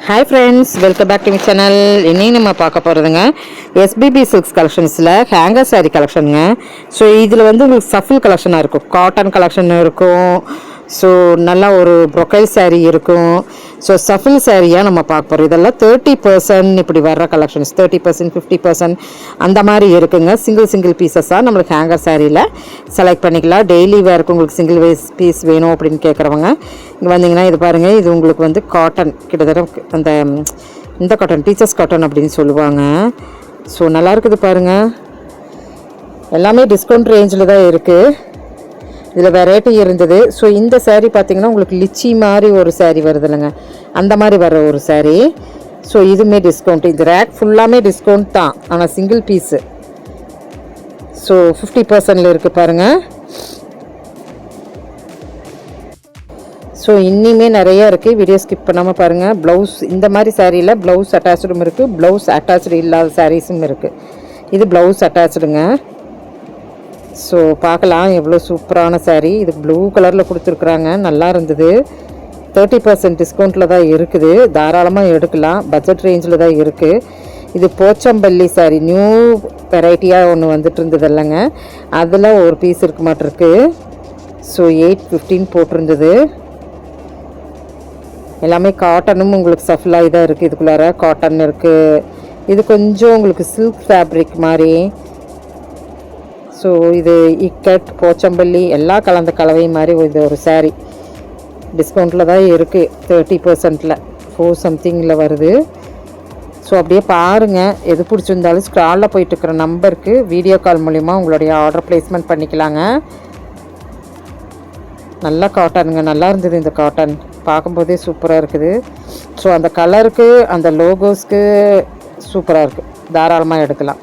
Hi friends welcome back to me channel இன்னைக்கு நம்ம பார்க்க போகிறதுங்க எஸ்பிபி சில்க்ஸ் கலெக்ஷன்ஸில் ஹேங்கர் saree கலெக்ஷனுங்க ஸோ இதில் வந்து உங்களுக்கு சஃபில் கலெக்ஷனாக இருக்கும். காட்டன் கலெக்ஷன் இருக்கும். ஸோ நல்லா ஒரு ப்ரொக்கைல் சேரீ இருக்கும். ஸோ சஃபில் சாரியாக நம்ம பார்க்க போகிறோம் இதெல்லாம் தேர்ட்டி பர்சன்ட் இப்படி வர்ற collections thirty percent fifty percent அந்த மாதிரி இருக்குங்க. சிங்கிள் சிங்கிள் பீசஸாக நம்மளுக்கு ஹேங்கர் சாரியில் செலக்ட் பண்ணிக்கலாம். டெய்லி வேருக்கு உங்களுக்கு சிங்கிள் வேஸ் பீஸ் வேணும் அப்படின்னு கேட்குறவங்க இங்கே வந்தீங்கன்னா இது பாருங்கள் இது உங்களுக்கு வந்து காட்டன் கிட்டத்தட்ட அந்த இந்த காட்டன் டீச்சர்ஸ் காட்டன் அப்படின்னு சொல்லுவாங்க. ஸோ நல்லா இருக்குது பாருங்கள் எல்லாமே டிஸ்கவுண்ட் ரேஞ்சில் தான் இருக்குது இதில் வெரைட்டி இருந்தது. ஸோ இந்த சேரீ பார்த்தீங்கன்னா உங்களுக்கு லிச்சி மாதிரி ஒரு சேரீ வருது இல்லைங்க அந்த மாதிரி வர ஒரு சேரீ ஸோ இதுவுமே டிஸ்கவுண்ட் இது ரேக் ஃபுல்லாமே டிஸ்கவுண்ட் தான். ஆனால் சிங்கிள் பீஸு ஸோ ஃபிஃப்டி பர்சன்டில் இருக்குது பாருங்கள் ஸோ இன்னிமே நிறையா இருக்குது வீடியோ ஸ்கிப் பண்ணாமல் பாருங்கள் ப்ளவுஸ் இந்த மாதிரி சாரீயில் ப்ளவுஸ் அட்டாச்சுடும் இருக்குது ப்ளவுஸ் அட்டாச்சு இல்லாத சாரீஸும் இருக்குது இது ப்ளவுஸ் அட்டாச்சுடுங்க ஸோ பார்க்கலாம். எவ்வளோ சூப்பரான சாரீ இது ப்ளூ கலரில் கொடுத்துருக்குறாங்க. நல்லா இருந்தது. தேர்ட்டி பர்சன்ட் டிஸ்கவுண்ட்டில் தான் இருக்குது. தாராளமாக எடுக்கலாம். பட்ஜெட் ரேஞ்சில் தான் இருக்குது இது போச்சம்பள்ளி saree. நியூ வெரைட்டியாக ஒன்று வந்துட்டு இருந்தது இல்லைங்க. அதில் ஒரு பீஸ் இருக்க மாட்டிருக்கு ஸோ எயிட் ஃபிஃப்டீன் போட்டிருந்தது. எல்லாமே காட்டனும் உங்களுக்கு சஃப்லாகி தான் இருக்குது இதுக்குள்ளார காட்டன் இருக்குது இது கொஞ்சம் உங்களுக்கு சில்க் ஃபேப்ரிக் மாதிரி. ஸோ இது இக்கட் போச்சம்பள்ளி எல்லா கலந்த கலவை மாதிரி இது ஒரு saree. டிஸ்கவுண்ட்டில் தான் இருக்குது தேர்ட்டி பர்சன்ட்டில் ஃபோர் சம்திங்கில் வருது. ஸோ அப்படியே பாருங்கள் எது பிடிச்சிருந்தாலும் ஸ்க்ராலில் போயிட்டுருக்கிற நம்பருக்கு வீடியோ கால் மூலிமா உங்களுடைய ஆர்டர் ப்ளேஸ்மெண்ட் பண்ணிக்கலாங்க. நல்ல காட்டனுங்க நல்லா இருந்தது இந்த காட்டன் பார்க்கும்போதே சூப்பராக இருக்குது. ஸோ அந்த கலருக்கு அந்த லோகோஸ்க்கு சூப்பராக இருக்குது தாராளமாக எடுக்கலாம்.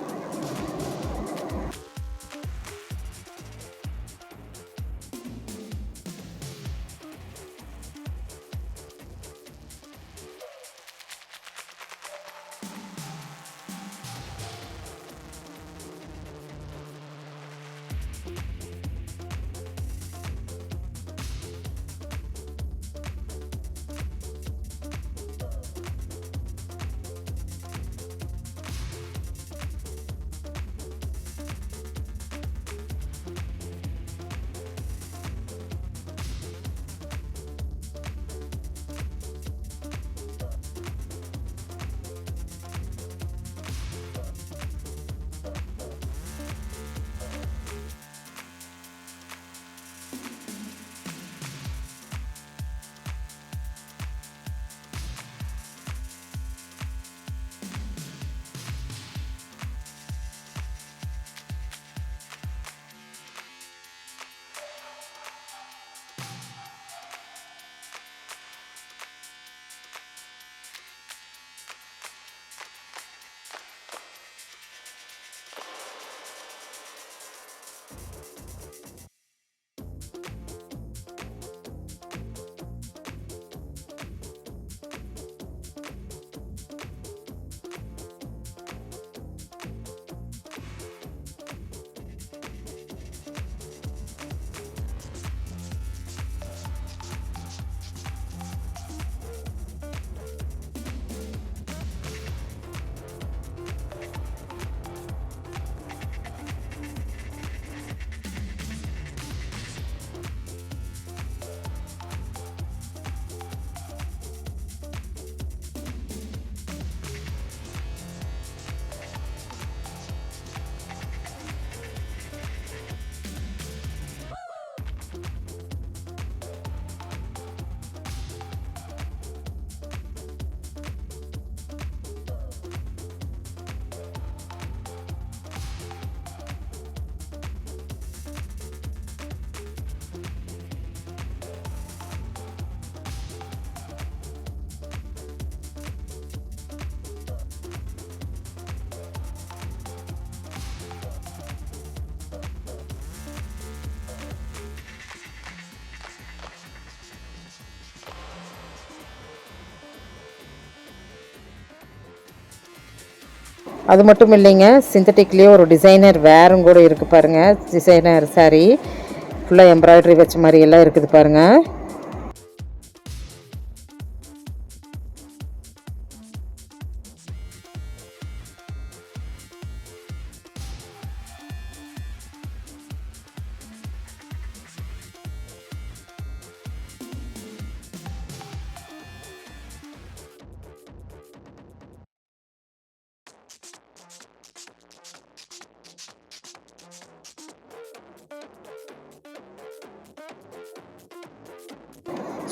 அது மட்டும் இல்லைங்க சிந்தட்டிக்லேயே ஒரு டிசைனர் வேறும் கூட இருக்குது பாருங்கள் டிசைனர் saree ஃபுல்லாக எம்ப்ராய்டரி வச்ச மாதிரி எல்லாம் இருக்குது பாருங்கள்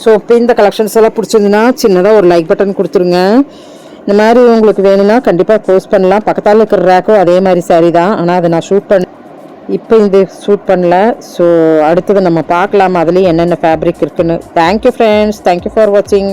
ஸோ இப்போ இந்த கலெக்ஷன்ஸ் எல்லாம் பிடிச்சிருந்துன்னா சின்னதாக ஒரு லைக் பட்டன் கொடுத்துருங்க. இந்த மாதிரி உங்களுக்கு வேணும்னா கண்டிப்பாக போஸ்ட் பண்ணலாம். பக்கத்தால் இருக்கிற ரேக்கும் அதே மாதிரி saree தான். ஆனால் அதை நான் ஷூட் பண்ண இப்போ இது ஷூட் பண்ணல. ஸோ அடுத்தது நம்ம பார்க்கலாம். அதுலேயும் என்னென்ன ஃபேப்ரிக் இருக்குன்னு. தேங்க்யூ ஃப்ரெண்ட்ஸ் தேங்க்யூ ஃபார் வாட்சிங்